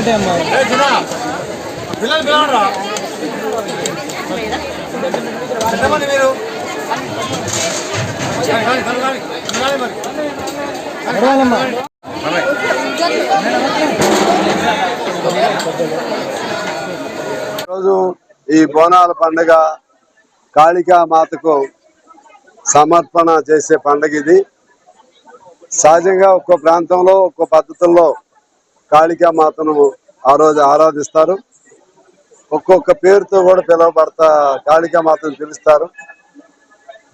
ఒకటే అమ్మా. పిల్లలు ఎంతమంది మీరు? ఈరోజు ఈ బోనాల పండుగ కాళికా మాతకు సమర్పణ చేసే పండుగ ఇది. సహజంగా ఒక్కో ప్రాంతంలో ఒక్కో పద్ధతుల్లో కాళికా మాతను ఆ రోజు ఆరాధిస్తారు. ఒక్కొక్క పేరుతో కూడా పిలువబడతా కాళికా మాతను పిలుస్తారు.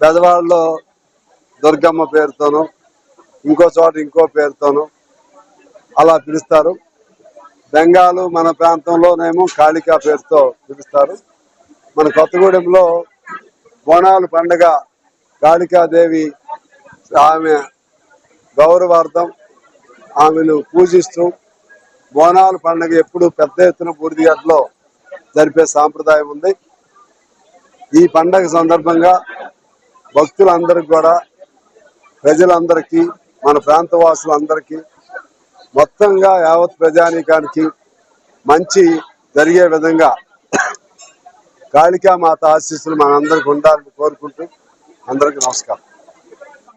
పెదవాళ్ళలో దుర్గమ్మ పేరుతోనూ ఇంకో చోట ఇంకో పేరుతోనూ అలా పిలుస్తారు. బెంగాలు మన ప్రాంతంలోనేమో కాళికా పేరుతో పిలుస్తారు. మన కొత్తగూడెంలో బోనాలు పండుగ కాళికాదేవి ఆమె గౌరవార్థం ఆమెను పూజిస్తూ బోనాల పండుగ ఎప్పుడు పెద్ద ఎత్తున బూడిదిగడ్డలో జరిపే సాంప్రదాయం ఉంది. ఈ పండగ సందర్భంగా భక్తులందరికి కూడా ప్రజలందరికీ మన ప్రాంత వాసులందరికీ మొత్తంగా యావత్ ప్రజానీకానికి మంచి జరిగే విధంగా కాళికా మాత ఆశీస్సులు మనందరికి ఉండాలని కోరుకుంటూ అందరికీ నమస్కారం.